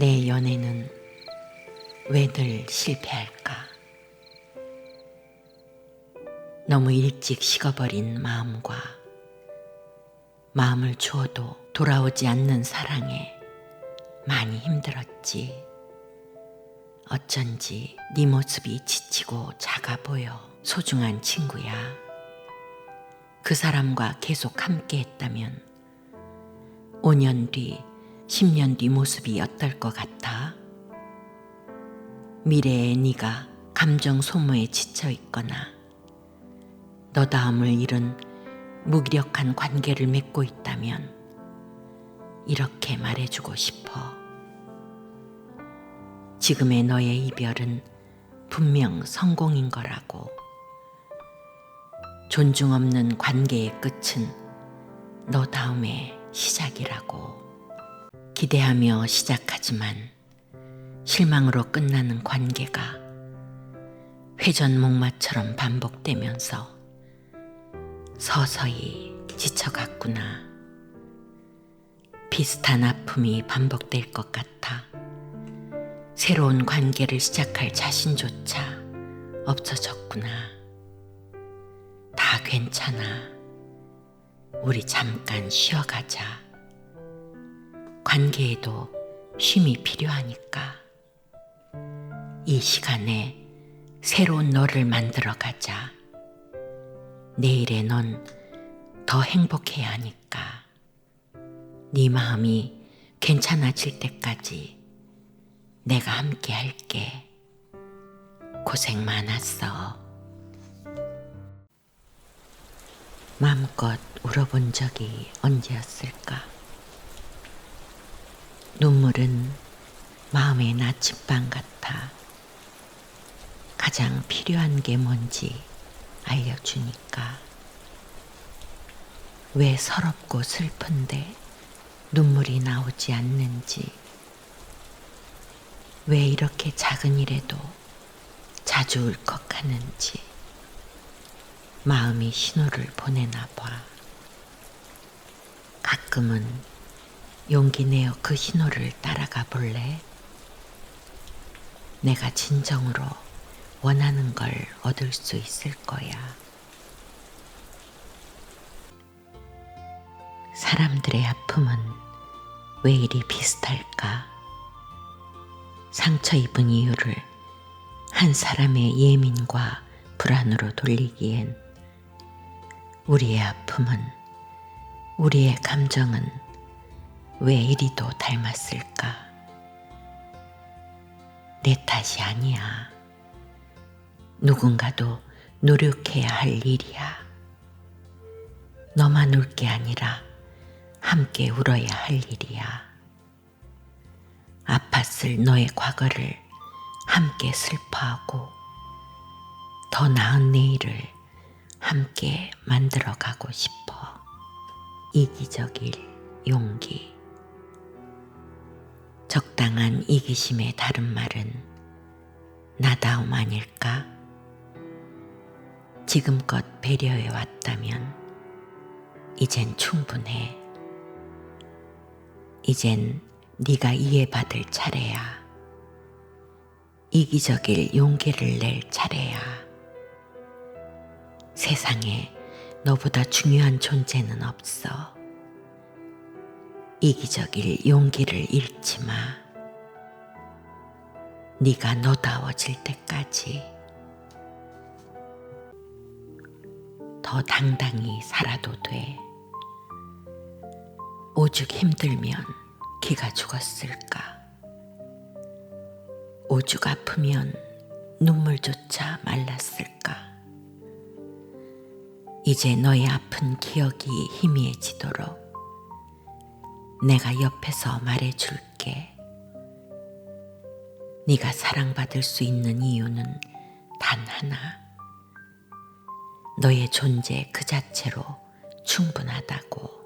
내 연애는 왜 늘 실패할까? 너무 일찍 식어버린 마음과 마음을 주어도 돌아오지 않는 사랑에 많이 힘들었지. 어쩐지 네 모습이 지치고 작아 보여 소중한 친구야. 그 사람과 계속 함께 했다면 5년 뒤 10년 뒤 모습이 어떨 것 같아? 미래의 네가 감정 소모에 지쳐 있거나 너다움을 잃은 무기력한 관계를 맺고 있다면 이렇게 말해주고 싶어. 지금의 너의 이별은 분명 성공인 거라고. 존중 없는 관계의 끝은 너다움의 시작이라고. 기대하며 시작하지만 실망으로 끝나는 관계가 회전목마처럼 반복되면서 서서히 지쳐갔구나. 비슷한 아픔이 반복될 것 같아 새로운 관계를 시작할 자신조차 없어졌구나. 다 괜찮아. 우리 잠깐 쉬어가자. 관계에도 쉼이 필요하니까. 이 시간에 새로운 너를 만들어 가자. 내일의 넌 더 행복해야 하니까. 네 마음이 괜찮아질 때까지 내가 함께 할게. 고생 많았어. 마음껏 울어본 적이 언제였을까? 눈물은 마음의 나침반 같아 가장 필요한 게 뭔지 알려주니까. 왜 서럽고 슬픈데 눈물이 나오지 않는지, 왜 이렇게 작은 일에도 자주 울컥하는지, 마음이 신호를 보내나 봐. 가끔은 용기 내어 그 신호를 따라가 볼래? 내가 진정으로 원하는 걸 얻을 수 있을 거야. 사람들의 아픔은 왜 이리 비슷할까? 상처 입은 이유를 한 사람의 예민과 불안으로 돌리기엔 우리의 아픔은 우리의 감정은 왜 이리도 닮았을까? 내 탓이 아니야. 누군가도 노력해야 할 일이야. 너만 울 게 아니라 함께 울어야 할 일이야. 아팠을 너의 과거를 함께 슬퍼하고 더 나은 내일을 함께 만들어 가고 싶어. 이기적일 용기. 적당한 이기심의 다른 말은 나다움 아닐까? 지금껏 배려해 왔다면 이젠 충분해. 이젠 네가 이해받을 차례야. 이기적일 용기를 낼 차례야. 세상에 너보다 중요한 존재는 없어. 이기적일 용기를 잃지 마. 네가 너다워질 때까지 더 당당히 살아도 돼. 오죽 힘들면 기가 죽었을까? 오죽 아프면 눈물조차 말랐을까? 이제 너의 아픈 기억이 희미해지도록 내가 옆에서 말해줄게. 네가 사랑받을 수 있는 이유는 단 하나. 너의 존재 그 자체로 충분하다고.